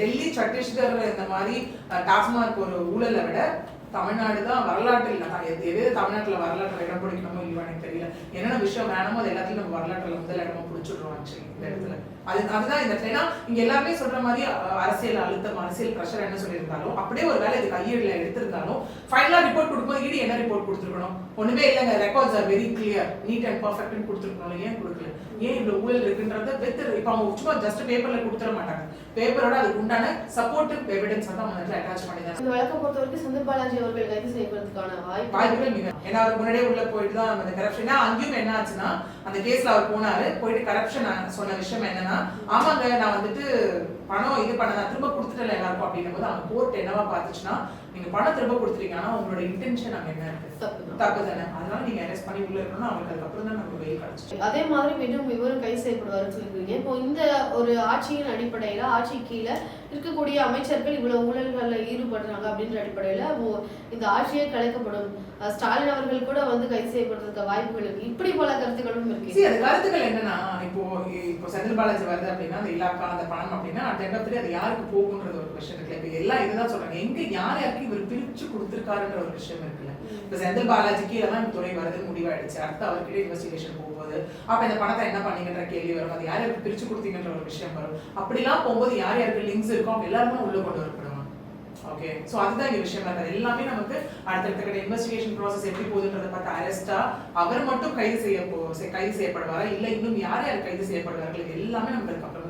டெல்லி சத்தீஸ்கர் இந்த மாதிரி டாஸ்மார்க் ஒரு ஊழலை விட தமிழ்நாடு தான் வரலாற்றில் எது எது தமிழ்நாட்டுல வரலாற்றில் இடம் பிடிக்கணுமோ இல்லையோ எனக்கு தெரியல. என்னென்ன விஷயம் வேணுமோ அது எல்லாத்தையும் நம்ம வரலாற்றுல முதல் இடமா பிடிச்சிடுறோம் ஆக்சுவலி இந்த இடத்துல. அது அதுதான் இந்த ஏன்னா இங்க எல்லாருமே சொல்ற மாதிரி அரசியல் அழுத்தம் அரசியல் ப்ரெஷர் என்ன சொல்லியிருந்தாலும் அப்படியே ஒரு வேலை இது கையீடுல எடுத்திருந்தாலும் ஃபைனலா ரிப்போர்ட் கொடுக்கும்போது ஈடு என்ன ரிப்போர்ட் கொடுத்துருக்கணும்? ஒண்ணுமே இல்லைங்க records are very clear neat and பர்ஃபெக்ட்னு கொடுத்துருக்கணும். ஏன் கொடுக்கல? ஏன் இவ்வளவு ஊழல் இருக்குன்றத வெத்து இப்போ அவங்க சும்மா ஜஸ்ட் பேப்பர்ல கொடுத்துட மாட்டாங்க. பேப்பரோட அதுக்கு உண்டான சப்போர்ட்டிவ் எவிடன்ஸ் வந்து அவங்க வந்து அட்டாச் பண்ணி தான் இந்த வழக்கம் பொறுத்த வரைக்கும் செந்தில் பாலாஜி அவர்கள் கைது செய்யப்படுறதுக்கான வாய்ப்பு வாய்ப்புகள் மிக. ஏன்னா அவர் முன்னாடியே உள்ள போயிட்டு தான் அந்த கரப்ஷன் அங்கேயும் என்ன ஆச்சுன்னா அந்த கேஸ்ல அவர் போனாரு போயிட்டு கரப்ஷன் சொன்ன விஷயம் என்னன்னா ஆமாங்க நான் வந்துட்டு பணம் இது பண்ண நான் திரும்ப கொடுத்துட்டல எல்லாருக்கும் அப்படின்னும் போது அவங்க கோர்ட் என்னவா பார்த்துச்சுன்னா நீங்க பணம் திரும்ப கொடுத்துருக்கீங்க ஆனா உங்களோட இன்டென்ஷன் அங்க என்ன இருக்கு? தப்பு தான். அதனால நீங்க அரெஸ்ட் பண்ணி உள்ள இருக்கணும்னா அவங்களுக்கு அதுக்கப்புறம் தான் நமக்கு வெயில் கிடைச்சிச்சு அதே மாதிரி மீண்டும் இவரும் கைது செய்யப்படுவார் சொல்லிருக்கீங்க இப்போ இந்த ஒரு ஆட்சியின் அடிப்படையில ஆட்சி கீழே இருக்கக்கூடிய அமைச்சர்கள் இவ்வளவு ஊழல்கள்ல ஈடுபடுறாங்க அப்படின்ற அடிப்படையில இந்த ஆட்சியே கலைக்கப்படும். ஸ்டாலின் அவர்கள் கூட வந்து கைது செய்யப்படுறதுக்கு வாய்ப்புகள் இருக்கு. இப்படி பல கருத்துக்களும் இருக்கு. கருத்துக்கள் என்னன்னா இப்போ இப்போ செந்தில் பாலாஜி வருது அப்படின்னா அந்த இலாக்கா அந்த பணம் அப்படின்னா அந்த எண்ணத்துல அது யாருக்கு போகுன்றது ஒரு விஷயம் இருக்குல்ல. இப்போ எல்லாம் இதுதான் சொல்றாங்க. எங்க யார் யாருக்கு இவர் பிரிச்சு கொடுத்துருக்காருன்ற ஒரு விஷயம் இருக்குல்ல. இப்போ செந்தில் பாலாஜிக்கு இதெல்லாம் துறை வருதுன்னு முடிவாயிடுச்சு அடுத்து அவர்கிட்ட இன்வெஸ்டிகேஷன் போகும்போது அப்ப இந்த பணத்தை என்ன பண்ணீங்கன்ற கேள்வி வரும். அது யார் யாருக்கு பிரிச்சு கொடுத்தீங்கன்ற ஒரு விஷயம் வரும். அப்படிலாம் போகும்போது யார் யாருக்கு லிங்க்ஸ் இருக்கோ அவங்க எல்லாருமே உள்ள கொண்டு வரப்படுவாங்க ஓகே சோ அதுதான் இங்கே விஷயமா இருக்காது. எல்லாமே நமக்கு அடுத்தடுத்த கட்ட இன்வெஸ்டிகேஷன் ப்ராசஸ் எப்படி போகுதுன்றதை பார்த்து அரெஸ்டா அவர் மட்டும் கைது செய்ய கைது செய்யப்படுவாரா? இல்லை இன்னும் யார் யார் கைது செய்யப்படுவார்கள்? இது எல்லாமே நமக்கு அதுக்கப்புறம்